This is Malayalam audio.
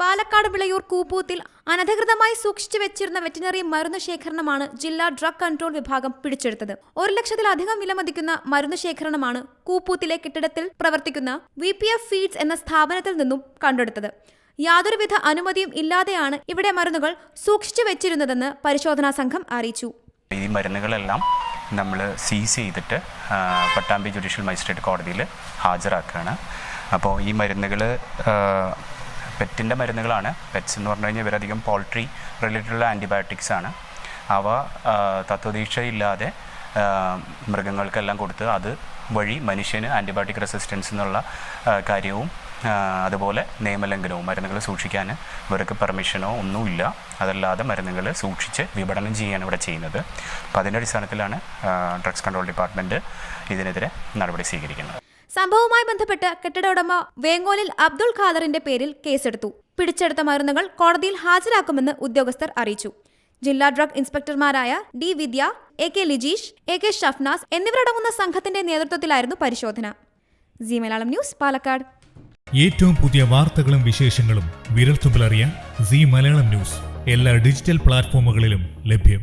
പാലക്കാട് വിളയൂർ കൂപ്പൂത്തിൽ അനധികൃതമായി സൂക്ഷിച്ചു വെച്ചിരുന്ന വെറ്റിനറി മരുന്ന് ശേഖരണമാണ് ജില്ലാ ഡ്രഗ് കൺട്രോൾ വിഭാഗം പിടിച്ചെടുത്തത്. ഒരു ലക്ഷത്തിലധികം വിലമതിക്കുന്ന മരുന്ന് ശേഖരണമാണ് കൂപ്പൂത്തിലെ കെട്ടിടത്തിൽ പ്രവർത്തിക്കുന്ന വി പി എഫ് ഫീഡ്സ് എന്ന സ്ഥാപനത്തിൽ നിന്നും കണ്ടെടുത്തത്. യാതൊരുവിധ അനുമതിയും ഇല്ലാതെയാണ് ഇവിടെ മരുന്നുകൾ സൂക്ഷിച്ചു വെച്ചിരുന്നതെന്ന് പരിശോധനാ സംഘം അറിയിച്ചു. ഈ മരുന്നുകളെല്ലാം നമ്മൾ സീസ് ചെയ്തിട്ട് പട്ടാമ്പി ജുഡീഷ്യൽ മജിസ്ട്രേറ്റ് കോടതിയിൽ ഹാജരാക്കുകയാണ്. അപ്പോൾ ഈ മരുന്നുകൾ പെറ്റിന്റെ മരുന്നുകളാണ്. പെറ്റ്സ് എന്ന് പറഞ്ഞു കഴിഞ്ഞാൽ ഇവരധികം പോൾട്രി റിലേറ്റഡുള്ള ആന്റിബയോട്ടിക്സ് ആണ്. അവ തത്വദീക്ഷയില്ലാതെ മൃഗങ്ങൾക്കെല്ലാം കൊടുത്ത് അത് വഴി മനുഷ്യന് ആന്റിബയോട്ടിക് റെസിസ്റ്റൻസ് എന്നുള്ള കാര്യവും അതുപോലെ നിയമലംഘനവും മരുന്നുകൾ സൂക്ഷിക്കാൻ ഇവർക്ക് പെർമിഷനോ ഒന്നുമില്ല. അതല്ലാതെ മരുന്നുകൾ സൂക്ഷിച്ച് വിപണനം ചെയ്യുകയാണ് ഇവിടെ ചെയ്യുന്നത്. അപ്പോൾ അതിന്റെ അടിസ്ഥാനത്തിലാണ് ഡ്രഗ്സ് കൺട്രോൾ ഡിപ്പാർട്ട്മെന്റ് ഇതിനെതിരെ നടപടി സ്വീകരിക്കുന്നത്. സംഭവവുമായി ബന്ധപ്പെട്ട് കെട്ടിട ഉടമ വേങ്ങോലിൽ അബ്ദുൾ ഖാദറിന്റെ പേരിൽ കേസെടുത്തു. പിടിച്ചെടുത്ത മരുന്നുകൾ കോടതിയിൽ ഹാജരാക്കുമെന്ന് ഉദ്യോഗസ്ഥർ അറിയിച്ചു. ജില്ലാ drug ഇൻസ്പെക്ടർമാരായ D Vidya A K Lijeesh A K Shafnas എന്നിവരടങ്ങുന്ന സംഘത്തിന്റെ നേതൃത്വത്തിലായിരുന്നു പരിശോധന. Zee Malayalam news Palakkad. ഏറ്റവും പുതിയ വാർത്തകളും വിശേഷങ്ങളും വിരൽത്തുമ്പിലറിയാൻ സി മലയാളം ന്യൂസ് എല്ലാ ഡിജിറ്റൽ പ്ലാറ്റ്ഫോമുകളിലും ലഭ്യം.